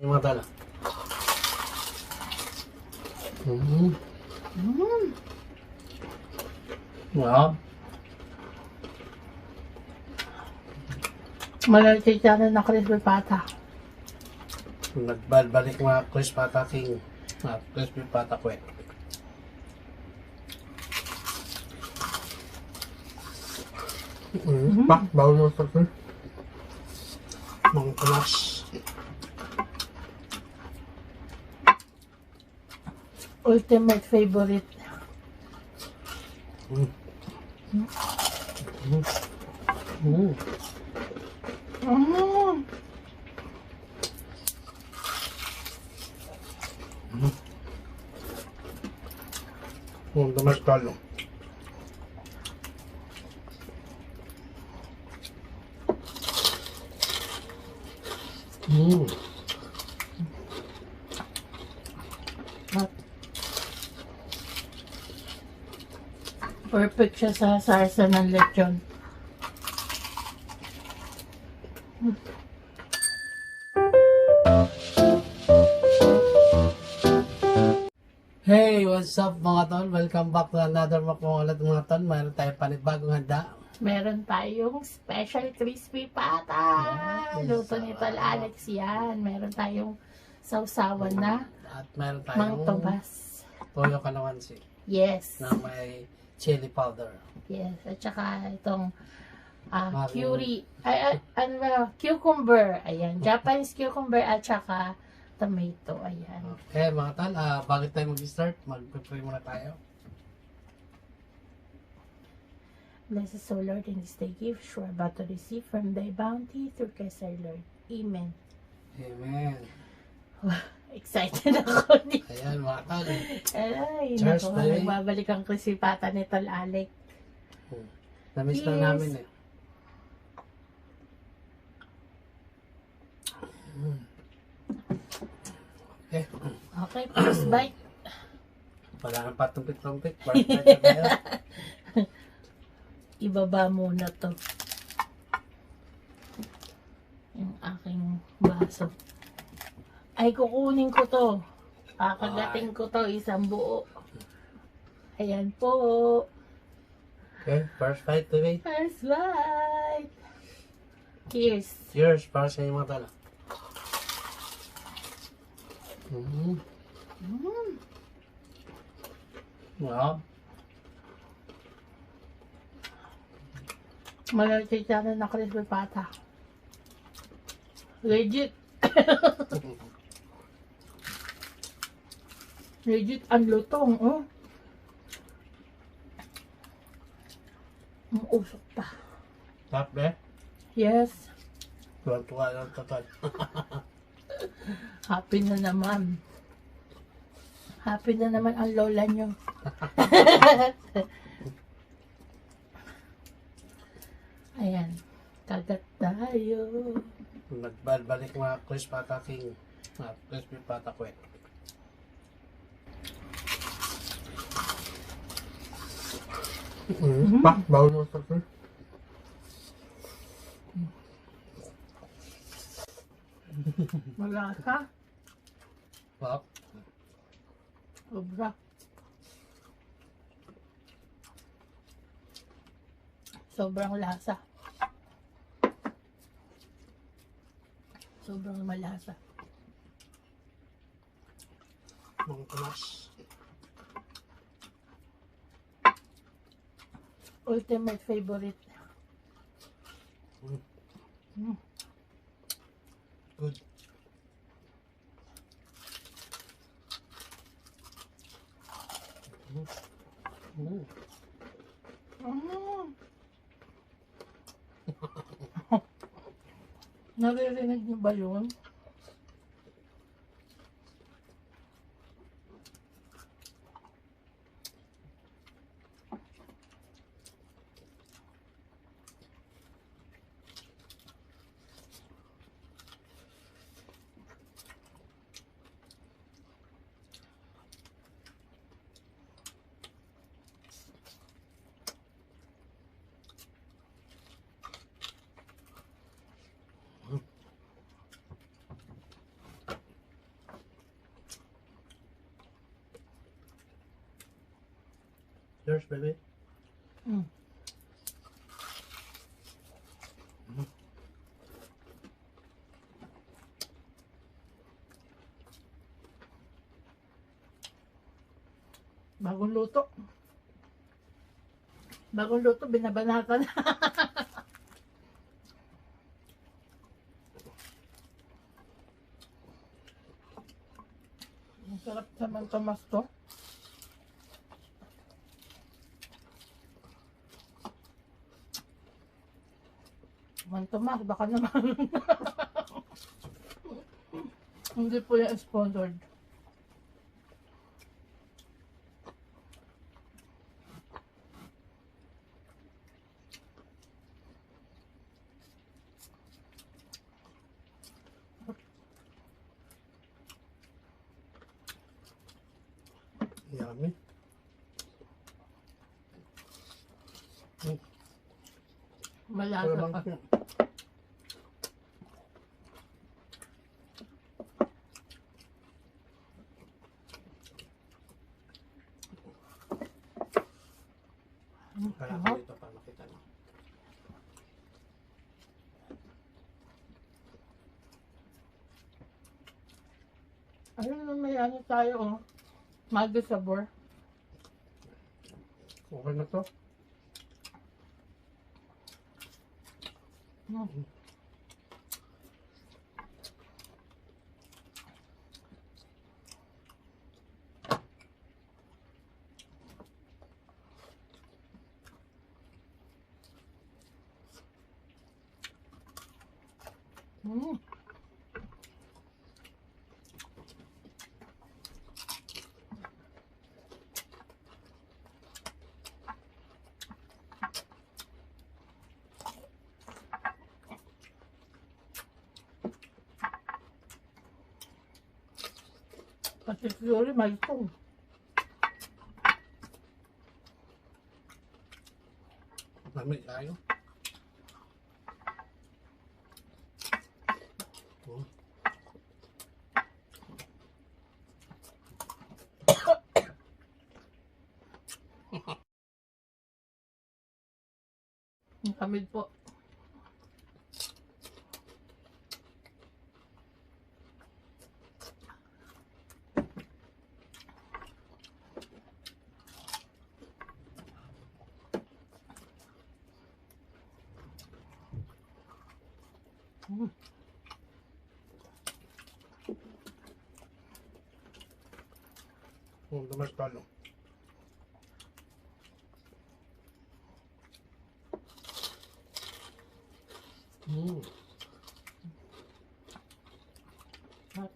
Yung mga tala. Mm. Mm. Wow. Malalachicharan na crispy pata. Nagbalik mga Chris Pata King. Mga crispy pata ko eh. Mm. Pak, bawal mo sa. Mga tulas. Ultimate favorite. Mm. Mm. Mm. Mm. Tumas talo. Mm. Siya sa sarsa ng lechon. Hey, what's up mga tol? Welcome back to another makong ulit mga tol. Mayroon tayo panibagong handa. Meron tayong special crispy pata. Yes. Luto ni Tol Alex yan. Meron tayong sausawan na At mang tayong tobas. toyo kalamansi Yes. na may chili powder. Yes. At saka itong ah, Maraming- curry. Ay, ano ba? Cucumber. Ayan. Japanese cucumber at saka tomato. Ayan. Okay mga tol, ah, bago tayo mag-start, mag-pray muna tayo. Blessed O Lord, in this day gift, sure about to receive from thy bounty through Christ our Lord. Amen. Amen. Excited ako. Ayan tol. Ay, Cheers, naku, baby. nagbabalik ang krisipata ni Tol Alec. Namiss na Yes. namin eh. Mm. Okay, Okay, first bite. wala nang patumpit-tumpit. First bite na tayo. Ibaba muna to. Yung aking baso. Ay, kukunin ko to. Kakagating ko to isang buo. Ayan po. Okay, first bite today. First bite. Cheers. Cheers para sa inyo mga tala. Mm. Mm. Wow. Malalachicharan na crispy pata. Legit. Legit ang lutong, oh. Ang usok pa. Tap be. Yes. Tuwa-tuwa lang total. Happy na naman. Happy na naman ang lola nyo. Ayan. Kagat tayo. Nagbalik mga Chris Pata King. Mga crispy pata eh. Mm. Pak, bawal mo sa ito. Malasa. Pak. Sobra. Sobrang lasa. Sobrang malasa. Mga tulas. Ultimate favorite. Mm. Mm. Good. Mm. Mm. Naririnig niyo ba yun? Cheers, baby. Mm. Bagong luto. Bagong luto, binabanatan. Ang sarap naman Tomas to. Man Tomas, baka naman. Hindi po yung sponsored. Yummy. Malasa Pero pa. Kaya Sarap. dito para makita mo. Ayun na may ano tayo oh. Maggi sabor. Okay na to. Mm. Mm. Pati siguro may itong. Lamig tayo. Oh. Ang kamid po. Mm. Oh, dumas talo. Mm. Hot.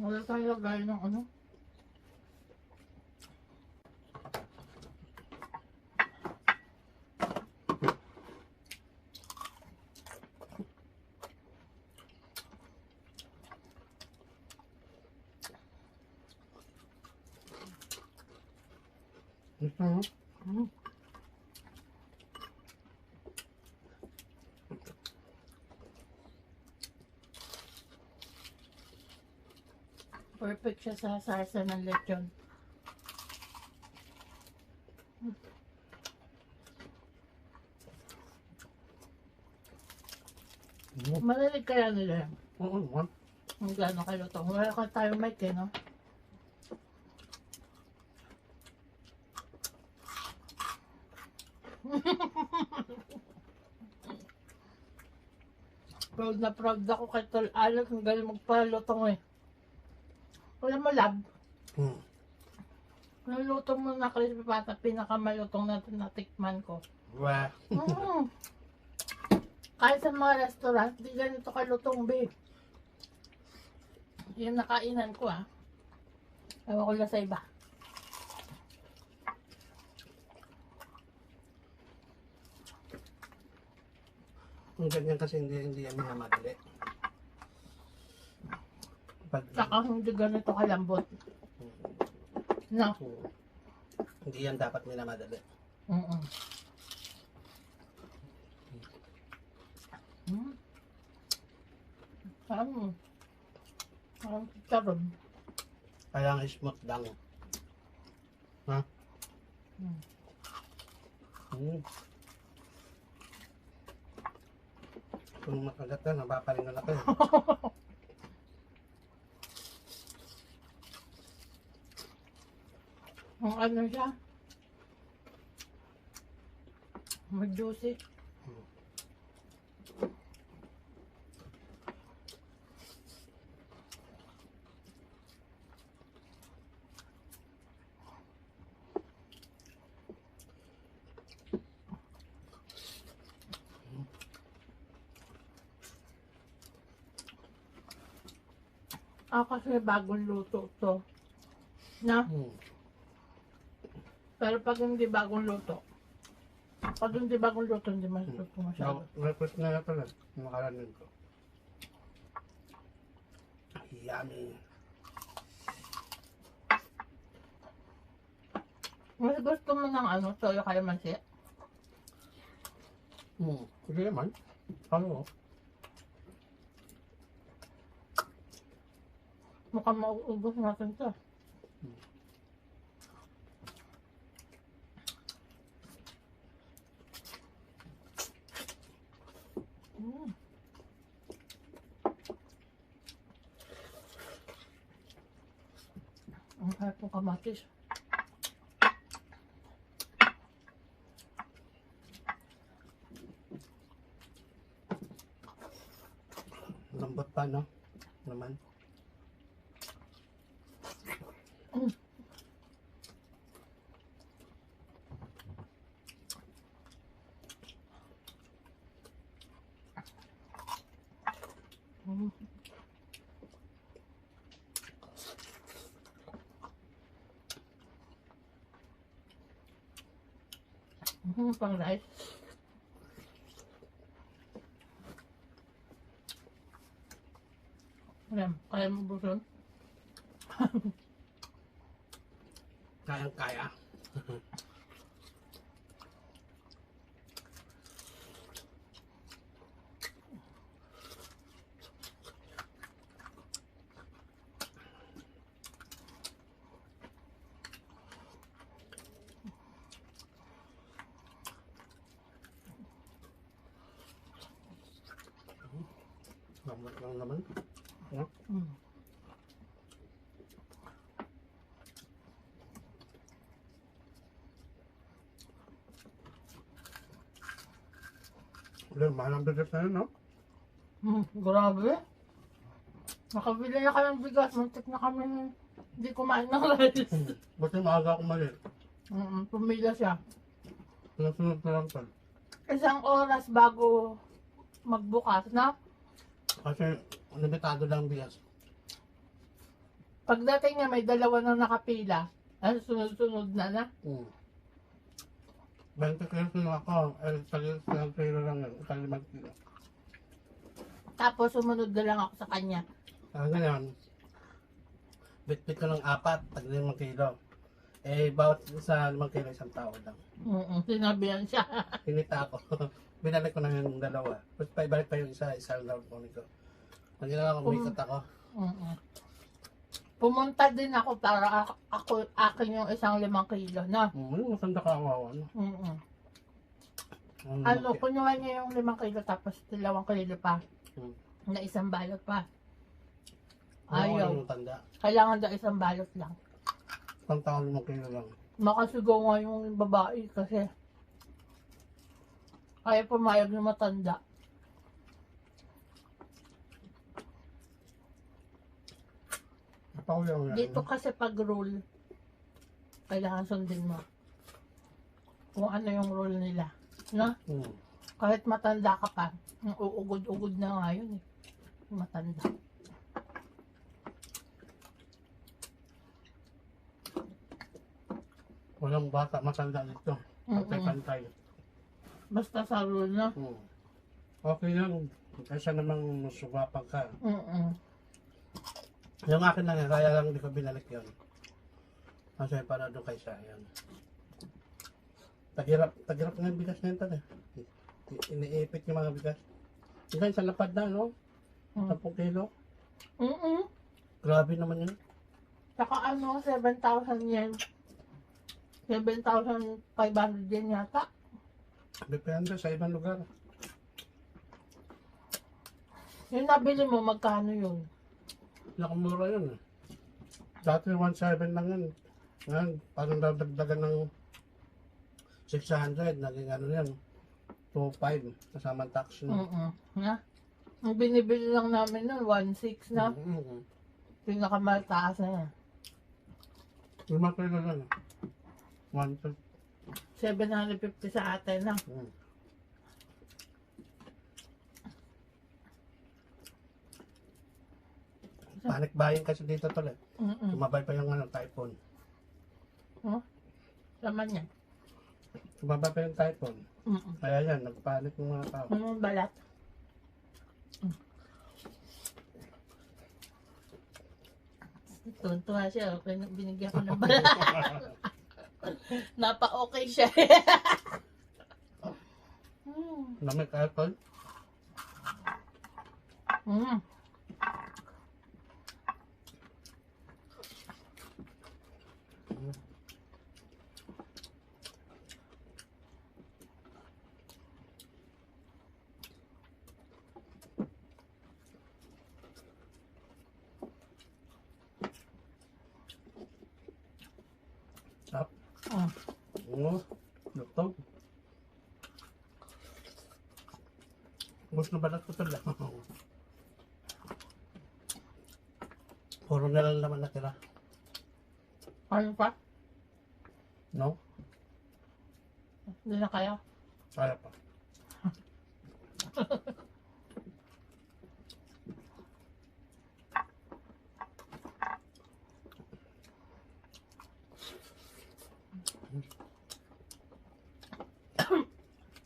Mm. Mm. Wala tayo lagay ng ano. Gusto mo? Mm. Perfect siya sa sarsa ng lechon. Malalig kaya nila yan. Oo naman. Kung gaano kayo to. Wala ka tayo mic eh, no? proud na proud ako kay Tol Alec. Ang galing magpalutong eh. Alam mo, lab, Mm. yung luto mo na crispy pata, pinakamalutong na natikman ko. Wah. Mm. Kahit sa mga restaurant, di ganito kalutong, babe. Yung nakainan ko, ah. Ewan ko lang sa iba. Yung ganyan kasi hindi, hindi yan minamadali. Pag, Saka hindi ganito kalambot. No? Oo. hindi yan dapat minamadali. Mm-mm. Mm. Parang, parang chicharon. Kaya ang smooth lang. Ha? Mm. Hmm. Kung makagat ka, napapalingan ako. Ang ano siya? Mag-juicy. Ah, kasi bagong luto to. Na? Hmm. Pero pag hindi bagong luto, pag hindi bagong luto, hindi masusuko masyado. Request na na pala. Makaranin ko. Yummy. Mas gusto mo ng ano, toyo kalamansi? Hmm. Sige naman. Ano? Mukhang mauubos natin to. Mm. Ang sarap ng kamatis. Lambot pa, no? Naman. Mm. Mm, pang rice. Ayan, kaya mo buson? Kayang-kaya. Lambot lang naman. No? Mm. Wala, mahal ang bigas na yun, no? Mm, grabe. Nakabili na kami ng bigas. Muntik na kami hindi kumain ng rice. Hmm. Buti maaga mali. Mm, pumila siya. Nasunod na lang pa. Isang oras bago magbukas na. Kasi limitado lang ang bigas. Pagdating niya may dalawa na nakapila. Ano sunod-sunod na na. Hmm. 20 kilos na ako. Eh, salit lang kilo lang yun. Isang limang kilo. Tapos sumunod na lang ako sa kanya. Ah, ganyan. Bit-bit ko ng apat, tag limang kilo. Eh, bawat sa limang kilo, isang tao lang. Mm sinabihan siya. Pinita ako. Binalik ko na yung dalawa. Tapos pa ibalik pa yung isa, isa lang ko nito. Ang ginawa ko, Um, umikot ako. Mm-mm. Pumunta din ako para ako, ako akin yung isang limang kilo na. Hmm, masanda ka awawa. No? Mm-mm. Ang Ano, lumaki. kunyuhan niya yung limang kilo tapos dalawang kilo pa. Hmm. Na isang balot pa. Ayaw. Ayaw. Yung tanda. Kailangan daw isang balot lang. Isang tao limang kilo lang. Makasigaw nga yung babae kasi kaya pumayag na matanda. Napakuyaw yan. Dito kasi pag rule, kailangan sundin mo. Kung ano yung rule nila. No? Hmm. Kahit matanda ka pa, uugod-ugod na nga yun eh. Matanda. Walang bata matanda dito. Pantay-pantay. Basta sa rule na. Hmm. Okay lang. Kaysa namang sumapag ka. Mm-mm. Yung akin lang kaya lang hindi ko binalik yun. Kasi para doon kay siya, yun. Tagirap, tagirap nga yung bigas na yun eh. Iniipit yung mga bigas. Yung sa lapad na, no? Mm. 10 kilo. Mm-mm. Grabe naman yun. Saka ano, 7,000 yen. 7,500 yen yata. Depende sa ibang lugar. Yung nabili mo, magkano yun? Nakamura yun eh. Dati 1.7 lang yun. Ngayon, parang dadagdagan ng 600. Naging ano yan. 2.5 kasama ang tax no? Mm-mm. Na? Ang binibili lang namin nun, 1,600 na. Mm-hmm. Pinakamataas na yan. Lima kilo lang. 1.5. 750 sa atin na. Mm. Panic buying kasi dito tol eh. Mm-mm. Tumabay pa yung ano, typhoon. Laman niya. Tumabay pa yung typhoon. Mm-mm. Kaya yan, nagpanik yung mga tao. Ano balat? Tuntua siya. Okay, binigyan ko ng balat. Napa-okay siya. Lamig tol. Mm. Sarap. Mm. Oo. Lutog. Gusto balat ko eh. Puro na lang naman natira. Ano pa? No? Hindi na kaya. Kaya pa.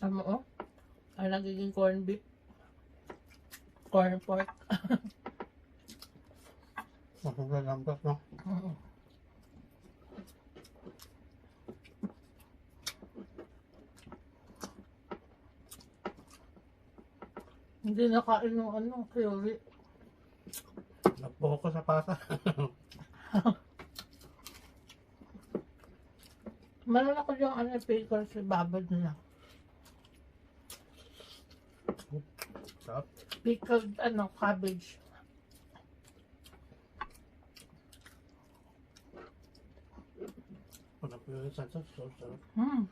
Ano oh? Ay, nagiging corn beef. Corn pork. Masagagambas no? Mm. Hindi nakain ng ano, curry. Nagbuko ko sa pasa. Meron ako yung ano, pickles babad na. Sarap. Pickled, ano, cabbage. Po yung isa. So, sarap. Hmm.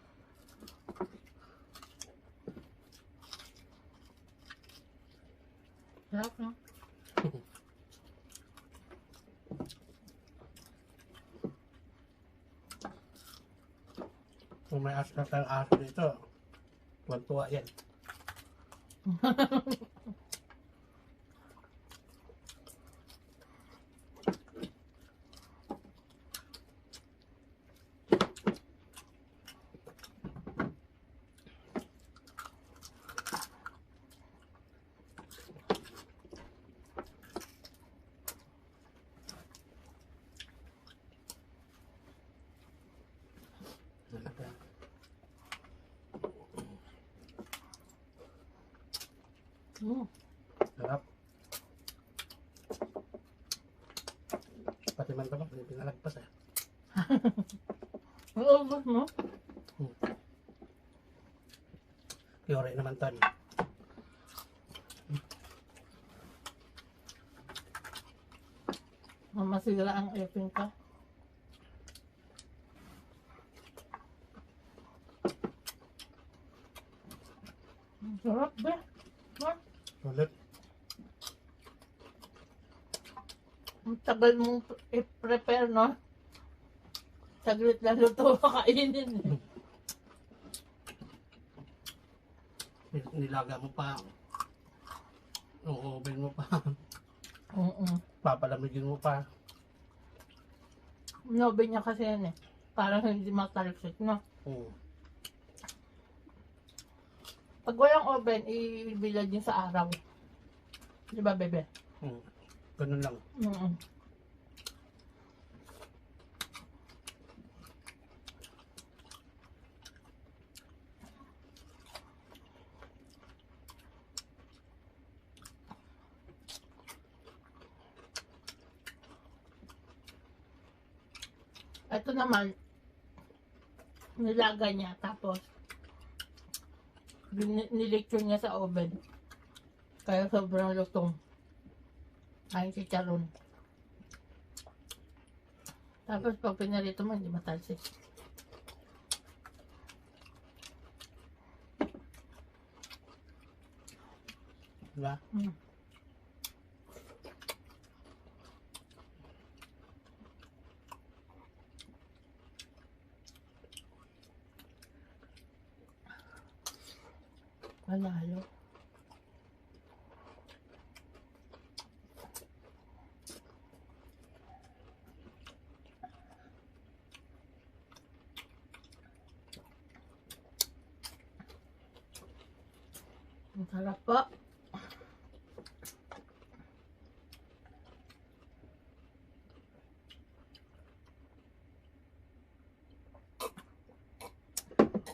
Sarap, no? Kung may askat ang aso dito, tuwan-tuwa yan. Hmm. Sarap. Pati man ba hindi pinalagpas eh. Ang ubos mo? Yore naman ton. Mamasira ang ipin ka. Ang Sarap, be. Ha? Sulit. Ang tagal mong i-prepare, no? Saglit na luto kainin. eh. Nil- Nilaga mo pa. Uoven mo pa. Oo. Papalamigin mo pa. Nobe niya kasi yan eh. Parang hindi matalsik, no? Oo. Pag walang oven, ibilad din sa araw. Di ba, bebe? Oo. Ganun lang. Mm Ito naman, nilaga niya. Tapos, nilecture niya sa oven. Kaya sobrang lutong. Ay, chicharon. Tapos, pag pinarito mo, hindi matalsik. Diba? Mm. Panalo. Ang sarap po.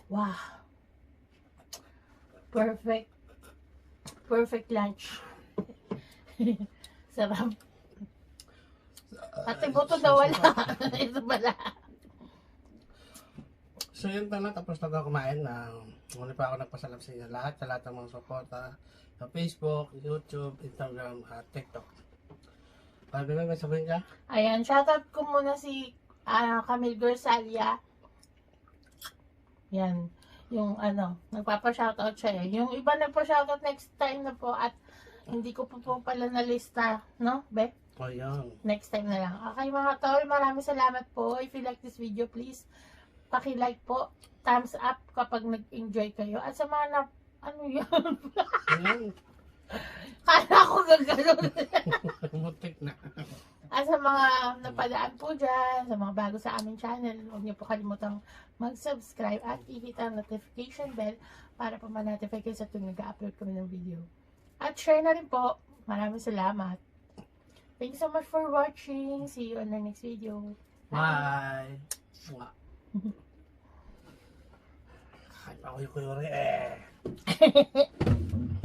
Wow. Perfect. Perfect lunch. Sarap. Ate, buto na wala. Ito pala. So yun pala, tapos na ako kumain na muli pa ako nagpasalam sa inyo lahat, sa lahat ng mga suporta sa Facebook, YouTube, Instagram, at TikTok. Mo, may sabihin ka? Ayan, shoutout ko muna si ah, Camille Gorsalia. Yan. Yung ano, nagpapa-shoutout siya eh. Yung iba nagpa-shoutout next time na po at hindi ko po po pala na lista, no, Be? Yun. Next time na lang. Okay mga tol, maraming salamat po. If you like this video, please paki-like po. Thumbs up kapag nag-enjoy kayo. At sa mga na, ano yun? Kala ko gagano'n. Butik na. At sa mga napadaan po dyan, sa mga bago sa aming channel, huwag niyo po kalimutang mag-subscribe at i-hit ang notification bell para po ma-notify kayo sa tuwing nag-upload kami ng video. At share na rin po. Maraming salamat. Thank you so much for watching. See you on the next video. Bye. Mwah. Kahit ako yung kuyuri eh.